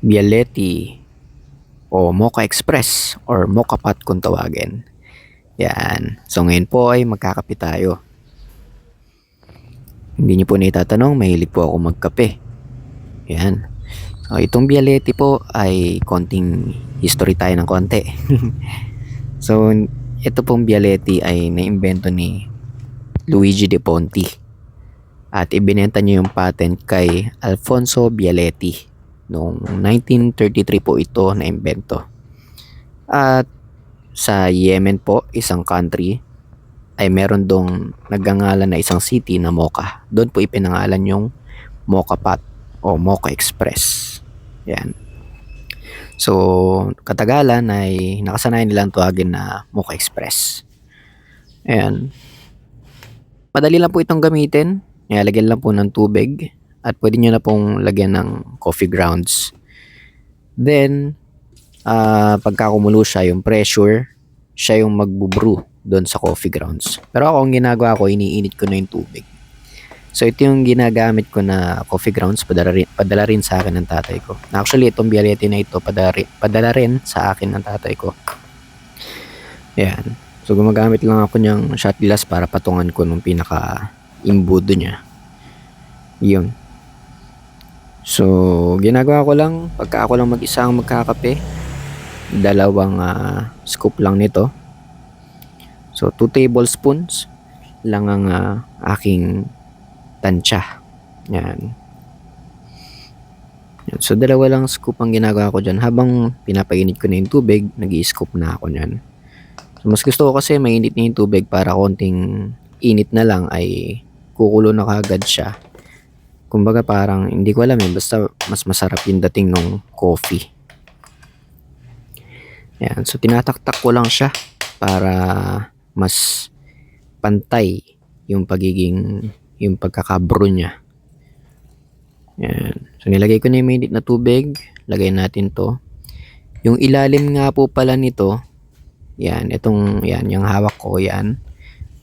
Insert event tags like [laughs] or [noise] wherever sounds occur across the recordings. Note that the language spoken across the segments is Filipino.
Bialetti o Mocha Express or Mocha Pot kung tawagin. Yan. So ngayon po ay magkakape tayo. Hindi niyo po na itatanong, mahilig po ako magkape. Yan. So itong Bialetti po ay konting history tayo ng konti. [laughs] so ito pong Bialetti ay naimbento ni Luigi De Ponti. At ibinenta niya yung patent kay Alfonso Bialetti. Noong 1933 po ito na imbento. At sa Yemen po, isang country, ay meron dong nagangalan na isang city na Mocha. Doon po ipinangalan yung Mocha Pot o Mocha Express. Yan. So, katagalan ay nakasanayan nilang tuwagin na Mocha Express. Ayan. Madali lang po itong gamitin. Nilalagyan lang po ng tubig at pwede nyo na pong lagyan ng coffee grounds. Then, ah pagka kumulo siya, yung pressure, siya yung magbubrew doon sa coffee grounds. Pero ako, ang ginagawa ko, iniinit ko na yung tubig. So, ito yung ginagamit ko na coffee grounds, padala rin, padala rin sa akin ng tatay ko. Actually, itong Bialetti na ito, padala, rin- padala rin sa akin ng tatay ko. Yan. So, gumagamit lang ako niyang shot glass para patungan ko nung pinaka-imbudo niya. Yun. So, ginagawa ko lang, pagka ako lang mag-isa ang magkakape, dalawang ah, scoop lang nito. So, 2 tablespoons lang ang ah, aking tansya. Yan. Yan. So, dalawa lang scoop ang ginagawa ko dyan. Habang pinapainit ko na yung tubig, nag scoop na ako nyan. So, mas gusto ko kasi mainit na yung tubig para konting init na lang ay kukulo na kagad siya. Kumbaga parang hindi ko alam eh, basta mas masarap yung dating ng coffee. Yan, so tinataktak ko lang siya para mas pantay yung pagiging yung pagkakabro niya. Yan. So nilagay ko na yung mainit na tubig, lagay natin to. Yung ilalim nga po pala nito, yan, itong yan, yung hawak ko yan.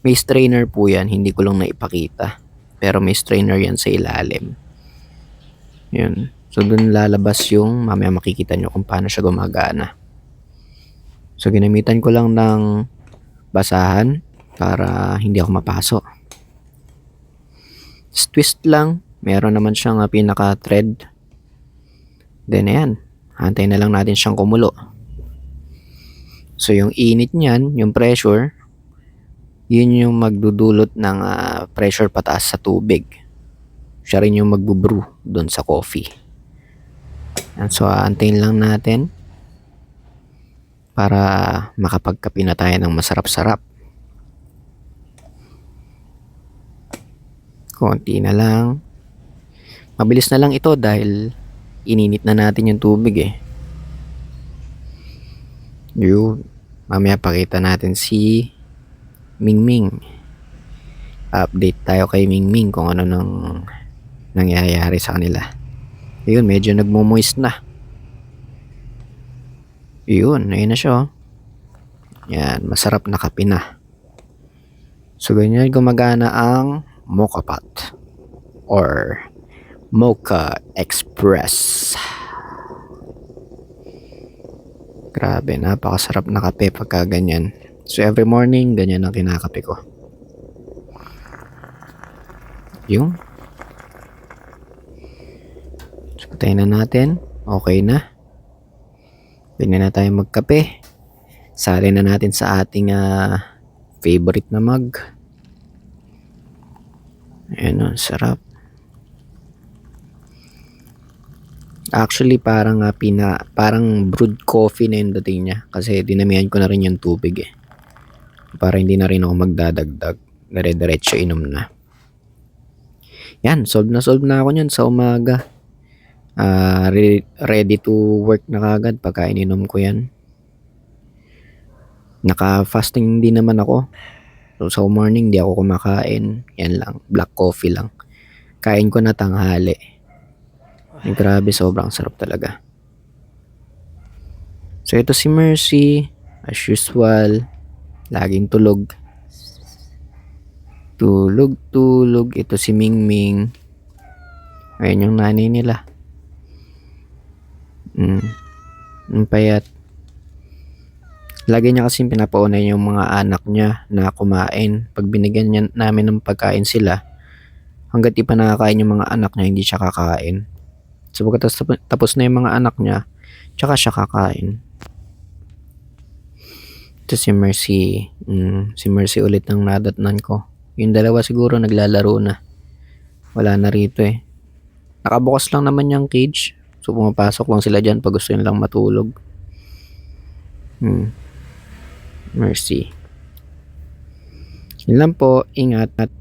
May strainer po yan, hindi ko lang naipakita. Pero may strainer yan sa ilalim. Yun. So, dun lalabas yung, mamaya makikita nyo kung paano siya gumagana. So, ginamitan ko lang ng basahan para hindi ako mapaso. Just twist lang. Meron naman siyang ah, pinaka-thread. Then, ayan. Hantay na lang natin siyang kumulo. So, yung init niyan, yung pressure, yun yung magdudulot ng ah, pressure pataas sa tubig. Siya rin yung magbubrew doon sa coffee. And so, aantayin lang natin para makapagkape na tayo ng masarap-sarap. Konti na lang. Mabilis na lang ito dahil ininit na natin yung tubig eh. Yun. Mamaya pakita natin si Mingming. Update tayo kay Mingming kung ano nang nangyayari sa kanila. Yun, medyo nagmo-moist na. Yun, ayun na siya. oh. Yan, masarap na kape na. So, ganyan gumagana ang Mocha Pot or Mocha Express. Grabe, napakasarap na kape pagka ganyan. So every morning, ganyan ang kinakape ko. Yung. So na natin. Okay na. Pwede na tayo magkape. Sali na natin sa ating ah, favorite na mug. Ayan o, sarap. Actually, parang ah, pina, parang brewed coffee na yung dating niya. Kasi dinamihan ko na rin yung tubig eh. Para hindi na rin ako magdadagdag. Dire-diretso inom na. Yan, solve na solve na ako niyan sa umaga. Ah, re- ready to work na kagad pagka ininom ko yan. Naka-fasting din naman ako. So, sa morning, di ako kumakain. Yan lang, black coffee lang. Kain ko na tanghali. Ay, grabe, sobrang sarap talaga. So, ito si Mercy. As usual, laging tulog. Tulog, tulog. Ito si Mingming. Ayun yung nanay nila. Mm. Ang payat. Lagi niya kasi pinapauna yung mga anak niya na kumain. Pag binigyan niya namin ng pagkain sila, hanggat di pa nakakain yung mga anak niya, hindi siya kakain. So pagkatapos tap- tapos na yung mga anak niya, tsaka siya kakain. Ito si Mercy. Mm, si Mercy ulit ang nadatnan ko. Yung dalawa siguro naglalaro na. Wala na rito eh. Nakabukas lang naman yung cage. So pumapasok lang sila dyan pag gusto nilang matulog. Hmm. Mercy. Yun lang po. Ingat. At